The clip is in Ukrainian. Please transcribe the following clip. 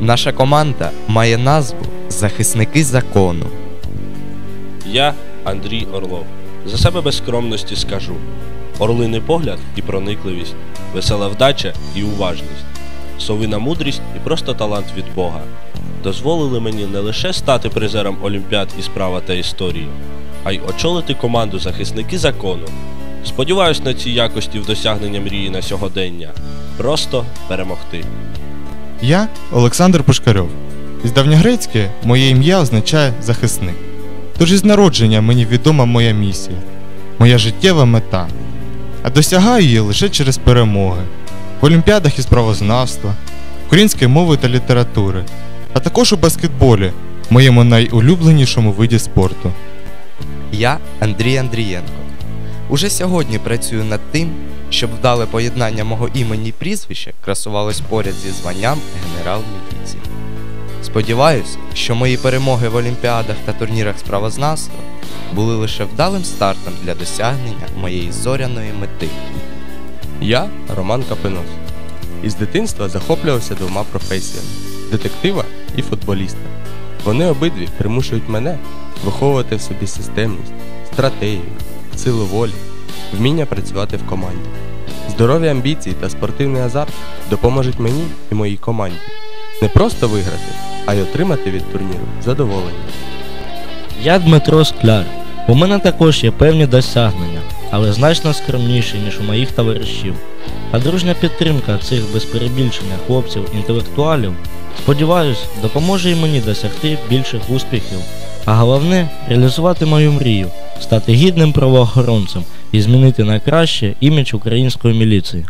Наша команда має назву Захисники закону. Я Андрій Орлов. За себе без скромності скажу: орлиний погляд і проникливість, весела вдача і уважність, совина мудрість і просто талант від Бога. Дозволили мені не лише стати призером Олімпіад із права та історії, а й очолити команду захисники закону. Сподіваюсь на ці якості в досягнення мрії на сьогодення. Просто перемогти. Я Олександр Пушкарьов. Із давньогрецьке моє ім'я означає захисник. Тож із народження мені відома моя місія, моя життєва мета. А досягаю її лише через перемоги в олімпіадах із правознавства, української мови та літератури, а також у баскетболі, моєму найулюбленішому виді спорту. Я Андрій Андрієнко. Уже сьогодні працюю над тим, щоб вдале поєднання мого імені і прізвища красувалось поряд зі званням генерал міліції. Сподіваюсь, що мої перемоги в олімпіадах та турнірах з правознавства були лише вдалим стартом для досягнення моєї зоряної мети. Я Роман Капинос. Із дитинства захоплювався двома професіями детектива і футболіста. Вони обидві примушують мене виховувати в собі системність, стратегію, силу волі, вміння працювати в команді. Здорові амбіції та спортивний азарт допоможуть мені і моїй команді не просто виграти, а й отримати від турніру задоволення. Я Дмитро Скляр. У мене також є певні досягнення, але значно скромніші, ніж у моїх товаришів. А дружня підтримка цих без перебільшення хлопців-інтелектуалів, сподіваюсь, допоможе і мені досягти більших успіхів. А головне реалізувати мою мрію, стати гідним правоохоронцем і змінити на краще імідж української міліції.